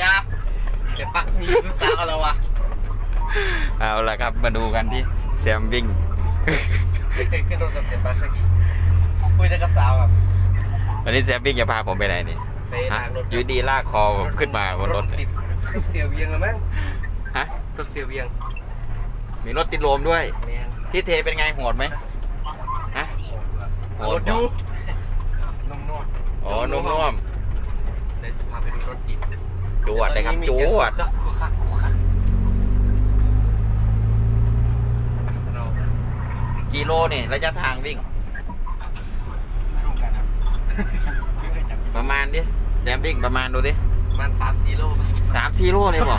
ยาเดี๋ยวปักมีลูกสาวกันแล้ววะเอาละครับมาดูกันที่แซมวิ่งไม่เคยขึ้นรถกับเสียปักสักทีคุยได้กับสาวครับวันนี้แซมวิ่งจะพาผมไปไหนนี่ไปฮะทางรถอยู่ดีลากคอผมขึ้นมาบนรถติดรถเสียเวียงแล้วมั้งฮะรถเสียเวียงมีรถติดลมด้วย แมนที่เทเป็นไงโหดไหมฮะ โหรดถบ่ยูนุ่มนวด อ๋อนุ่ม เดี๋ยวจะพาไปดูรถติด ๆ จวดเลยครับตอนนี้มีจเสียงวดคุกคักคุกคักเรากิโลนี่ระยะทางวิ่งร่วมกันครับไม่เคยจับประมาณดิแซมวิ่งประมาณดูดิประมันสามสี่โลสามสี่โลเลยบ่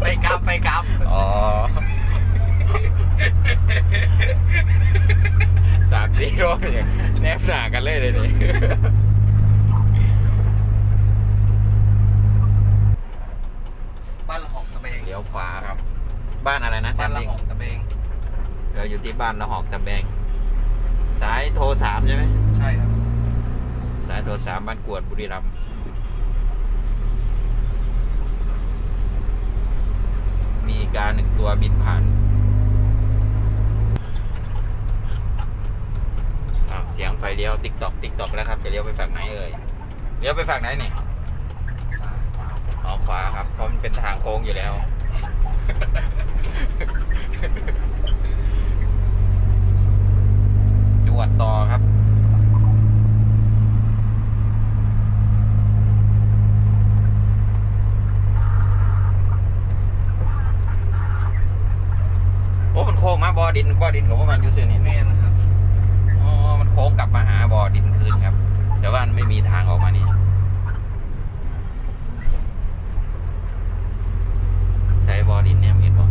ไปกลับไปกลับอ๋อสามสี่โลเนี่ยแนบหนากันเลยเลยนี่บ้านละหอกตะเบง เลี้ยวขวาครับ บ้านอะไรนะแซบ้านมละวิ่งหอกตะเบง เราอยู่ที่บ้านละหอกตะแบง สายโทรสามใช่ไหม ใช่ครับ สายโทรสามบ้านกวดบุรีรัมย์มีการหนึ่งตัวบินผ่านอ้าวเสียงไฟเลี้ยวติ๊กตอกติ๊กตอกแล้วครับ จะเลี้ยวไปฝั่งไหนเอ่ยเลี้ยวไปฝั่งไหนนี่ออกขวาครับเพราะมันเป็นทางโค้งอยู่แล้ว จวดต่อครับ โอ้ มันโค้งมาบ่อดินบ่อดินของพวกมันอยู่ซื่อนี่แม่นะครับ อ๋อ มันโค้งกลับมาหาบ่อดินคืนครับ แต่ว่ามันไม่มีทางออกมานี่ ใช้บอดินเนี่ยเห็นบ่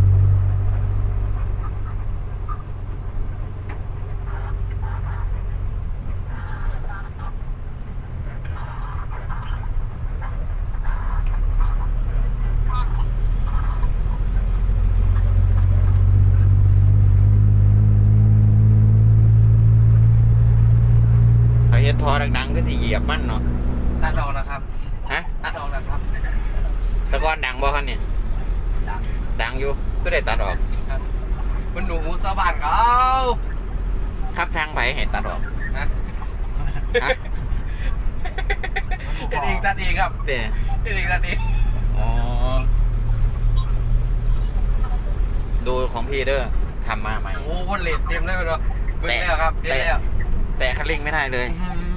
เขาเห็นทอดังๆก็สิเหยียบมันเนาะตัดออกนะครับ ฮะตัดออกนะครับ ตะกอนดังบ่คันเนี่ย ดังอยู่ก็ได้ตัดออกครับมันหนูสะบานเขาครับทางไผเห็นตัดออกนะฮะตัดเองตัดเองครับเด้ตัดเองตัดเองอ๋อดูของพี่เด้อทำมาใหม่โอ้วนเลนเต็มเลยไปเลยเบิ่งแล้วครับเดี๋ยวแล้วแต่คันเร่งไม่ได้เลย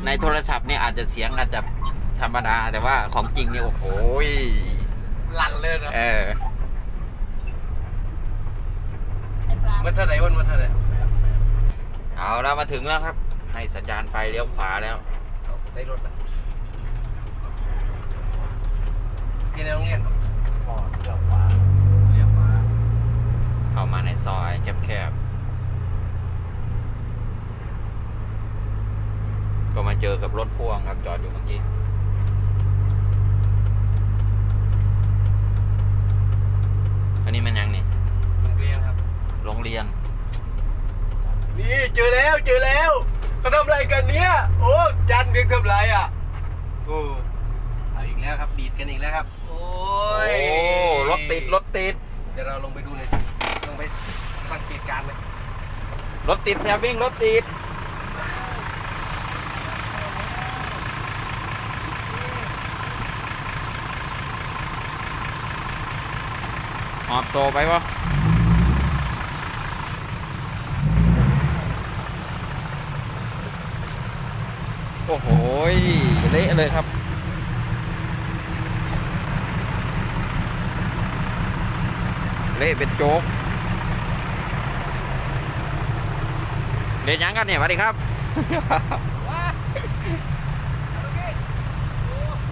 ในโทรศัพท์เนี่ยอาจจะเสียงอาจจะธรรมดา แต่ว่าของจริงนี่โอ้โหยลั่นเลยนะเออ มันเท่าไหร่วนมันเท่าไหร่เอาเรามาถึงแล้วครับ ให้สัญญาณไฟเลี้ยวขวาแล้วใส่รถนะที่ในโรงเรียนพอเลี้ยวขวาเลี้ยวขวาเข้ามาในซอยแคบๆก็มาเจอกับรถพ่วงครับจอดอยู่เมื่อกี้อันนี้มันยังนี่ โรงเรียนครับ โรง เรียนนี่เจอแล้วเจอแล้วเขาทำอะไรกันเนี่ยโอ้จันเพียงทำอะไรอะโอ้เอาอีกแล้วครับบีดกันอีกแล้วครับ โอ้โอ้ยรถติดรถติดเดี๋ยวเราลงไปดูหน่อยสิลงไปสังเกตการณ์เลยรถติดแซมวิ่งรถติดหอบโซไปวะ โอ้โหเละเลยครับเละเป็นโจ๊กเรียังกันเนี่ยสวัสดีครับ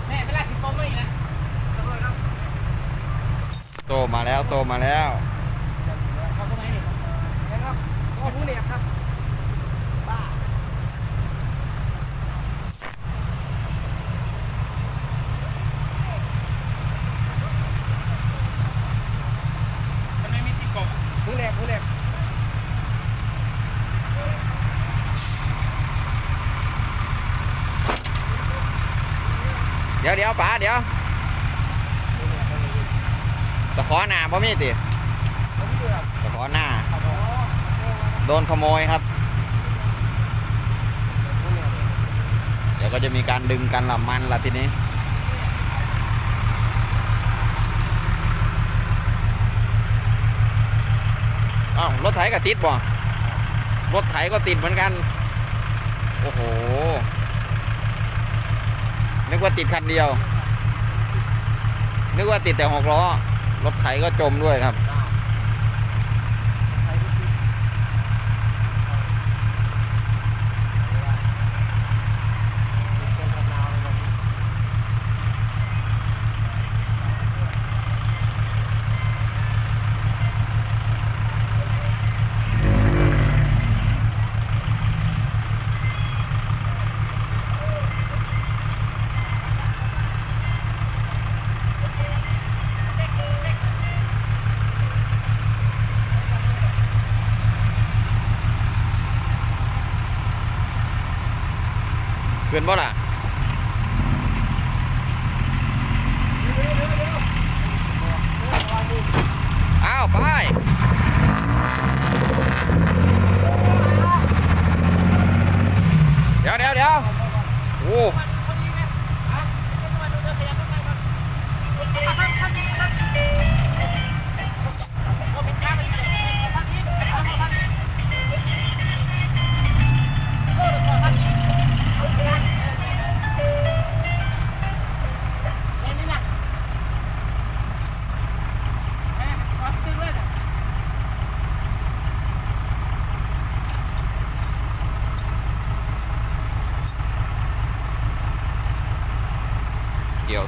แม่ไม่ไล่ถึงโตไม่นะโซมาแล้วโซมาแล้วเขาก็ไม่เห็นนะครับก็ผู้เนี่ยครับบ้ามันไม่มีที่กบผู้เนี่ยผู้เนี่ย เดี๋ยวเดี๋ยวป๋าเดี๋ยวตะขอหน้าบ่มีติตะขอหน้า โดนขโมยครับ เดี๋ยวก็จะมีการดึงกันละมันละทีนี้อ้าวรถไถก็ติดบ่รถไถก็ติดเหมือนกัน โอ้โห นึกว่าติดคันเดียว นึกว่าติดแต่หกล้อ รถไถก็จมด้วยครับ ขึ้นบ่ล่ะ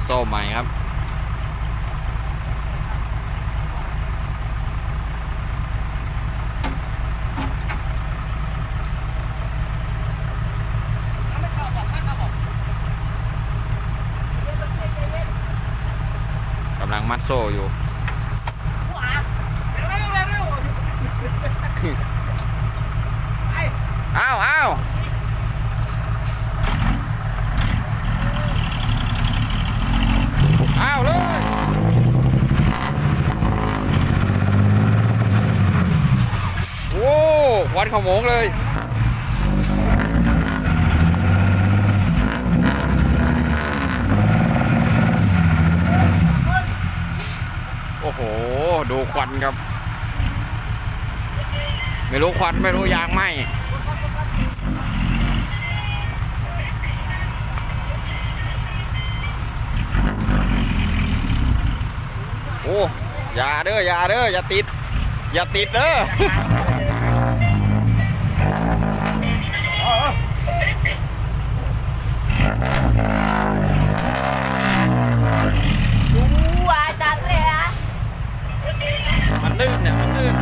โซ่ใหม่ครับ กำลังมัดโซ่อยู่ อ้าวอ้าวอ้าวเลย โอ้ค วันขโมงเลยโอ้โห ดูควันครับ ไม่รู้ควันไม่รู้ยางไหมโอ้อย่าเด้ออย่าเด้ออย่าติด อย่าติดเด้อ Dua tak ya. มันลื่นเนี่ย มันลื่น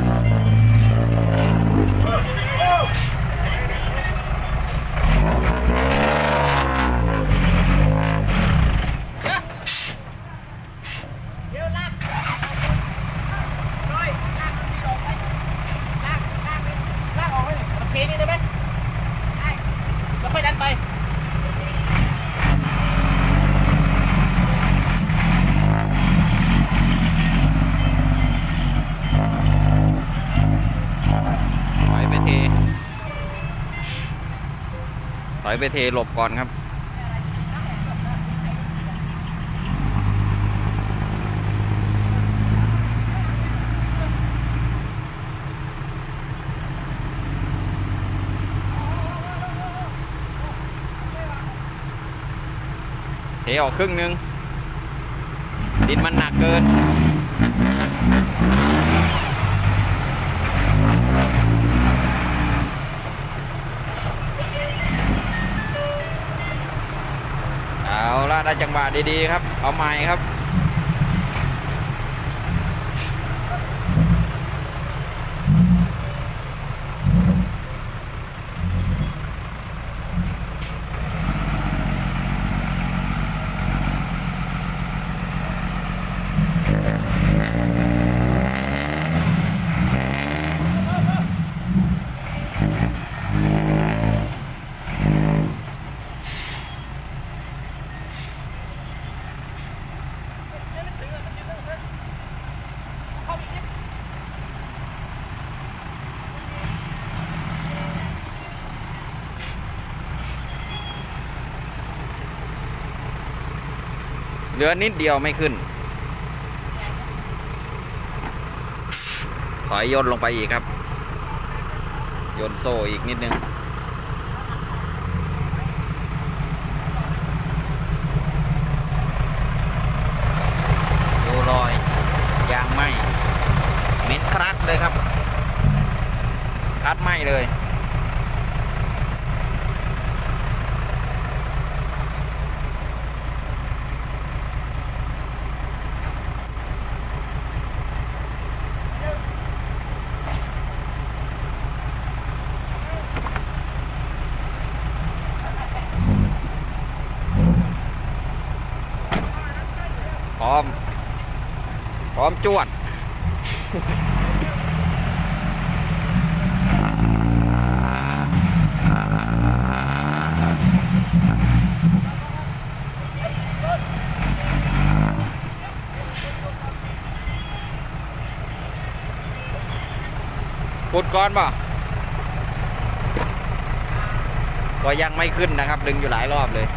ลากออกไปโอเคนี่ได้ไหมได้แล้วค่อยดันไป ถอยไปเท ถ อยไปเทหลบก่อนครับ เทออกครึ่งหนึง ดินมันหนักเกินาได้จังหวะดีๆครับ เอาไม้ครับ เหลือนิดเดียวไม่ขึ้น ถอยย่นลงไปอีกครับ ย่นโซ่อีกนิดนึง ดูรอยยางไหมเม็ดครัดเลยครับ ครัดไหมเลย พ ร้อม พร้อมจวด ปุดก่อนป่ะก็ยังไม่ขึ้นนะครับ ดึงอยู่หลายรอบเลย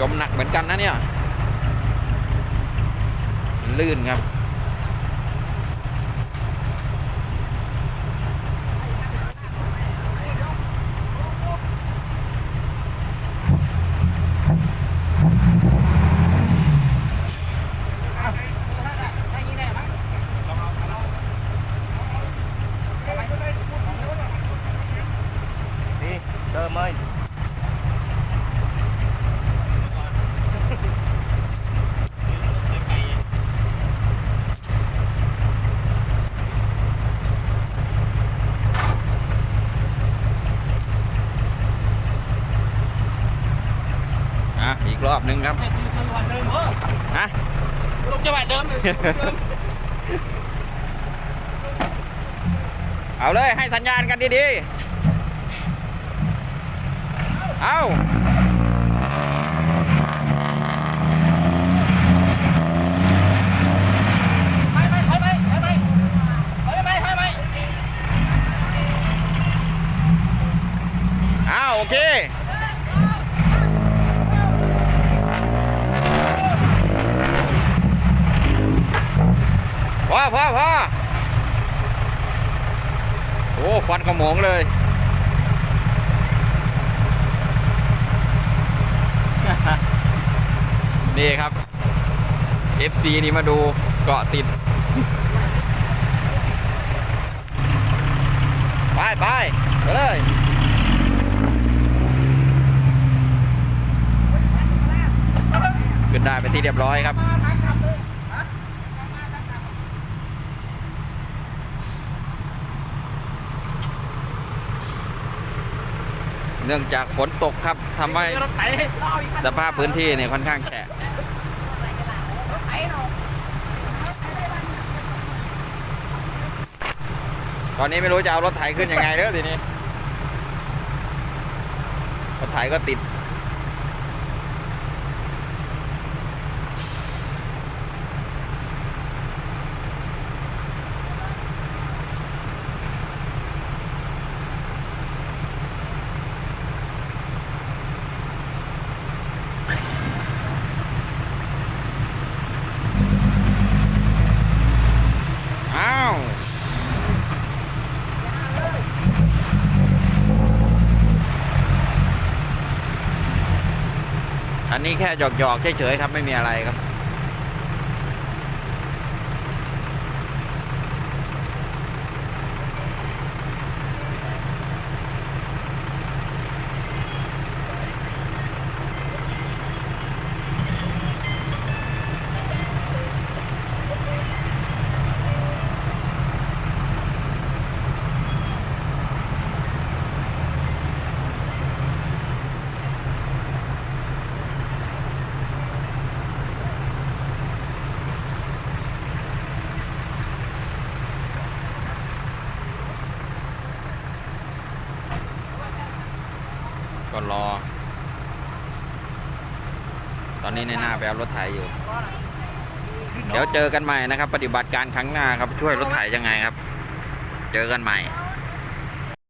จมหนักเหมือนกันนะเนี่ย ลื่นครับ นี่เติมเลย อะ อบหนึ่งครับฮะลงจังหวะเดิมเอาเลยให้สัญญาณกันดีๆ เอาไปไปถอยไปถอยไปถอยไปถอยไป เอาโอเค พ อพอพอโอ้ควันขโมงเลยนี่ครับ FC นี่มาดูเกาะติด ไปไปไปเลยขึ้นได้ไปนที่เรียบร้อยครับ นื่องจากฝนตกครับทำให้สภาพพื้นที่เนี่ยค่อนข้างแฉะรถไถเนาะตอนนี้ไม่รู้จะเอารถไถขึ้นยังไงเด้อทีนี้รถไถก็ติด อ้าว อั นนี้แค่หยอกๆเฉยๆครับไม่มีอะไรครับ ก็ รอ ตอนนี้ในหน้าไปเอารถไถอยู่ เดี๋ยวเจอกันใหม่นะครับ ปฏิบัติการครั้งหน้าครับช่วยรถไถยังไงครับ เจอกันใหม่เ